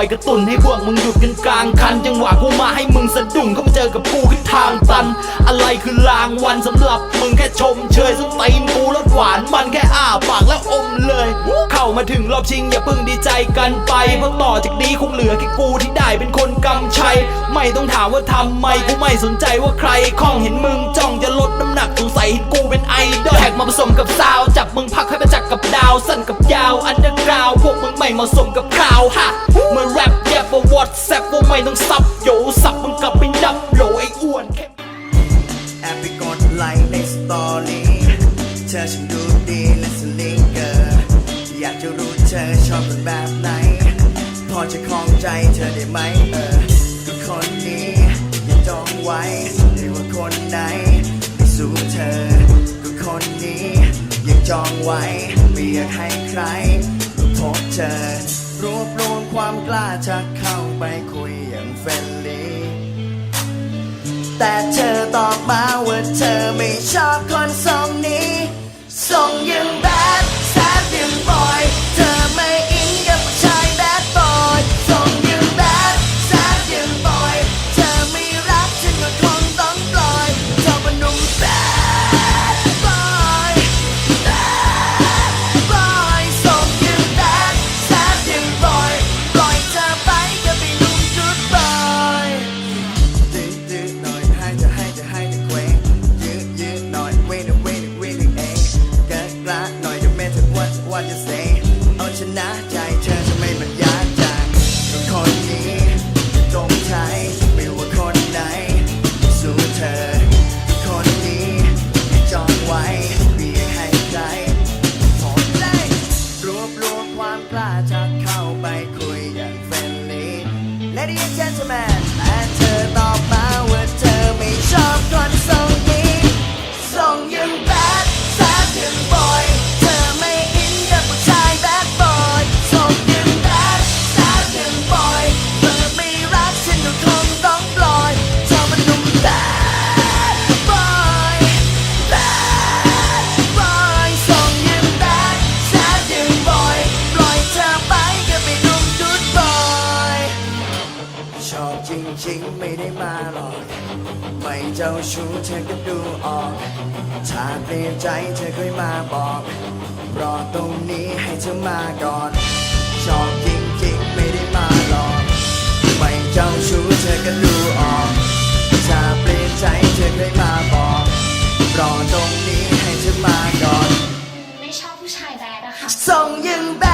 อยกระตุนให้พวกมึงหยุดกันกลางคัน จังหวะกูมาให้มึงสะดุ้งก็มาเจอกับกูขึ้นทางตัน อะไรคือรางวัลสำหรับมึงแค่ชมเชยสตีนกูรสหวานมันแค่อ้าปากแล้วอมเลย เข้ามาถึงรอบชิงอย่าเพิ่งดีใจกันไปเพราะต่อจากนี้คงเหลือแค่กูที่ได้เป็นคนกำชัย ไม่ต้องถามว่าทำไมกูไม่สนใจว่าใครข้องเห็นมึงจ้องจะลดน้ำหนักสงสัยเห็นกูเป็นไอดอลแท็กมาผสมกับซาวจับมึงพักให้ประจักษ์กับดาวสั้นกับยาวอันเดอร์กราวพวกมึง ไม่เหมาะสมกับข่าวฮะมาแรปแยบว่าวอตแซปว่าไม่ต้องซับโยสับมึงกลับไปนับโหลไอ้อ้วนแอบไปกดไลค์ในสตอรี่เธอฉันดูดีและสลิงเกอร์อยากจะรู้เธอชอบคนแบบไหน พอจะคล้องใจเธอได้ไหมเออก็คนนี้อย่าจองไว้หรือว่าคนไหนไม่สู้เธอก็คนนี้อย่าจองไว้ไม่อยากให้ใคร พบเจอรวบรวมความกล้าจะเข้าไปคุยอย่างเฟรนลี่แต่เธอตอบมาว่าเธอไม่ชอบคนทรงนี้ทรงยังแบ จริงไม่ได้มาหรอก ไม่เจ้าชู้เธอก็ดูออก ถ้าเปลี่ยนใจเธอค่อยมาบอก รอตรงนี้ให้เธอมาก่อน ชอบจริงจริงไม่ได้มาหรอก ไม่เจ้าชู้เธอก็ดูออก ถ้าเปลี่ยนใจเธอค่อยมาบอก รอตรงนี้ให้เธอมาก่อน ไม่ชอบผู้ชายแบดอะค่ะ ส่งยิงแบด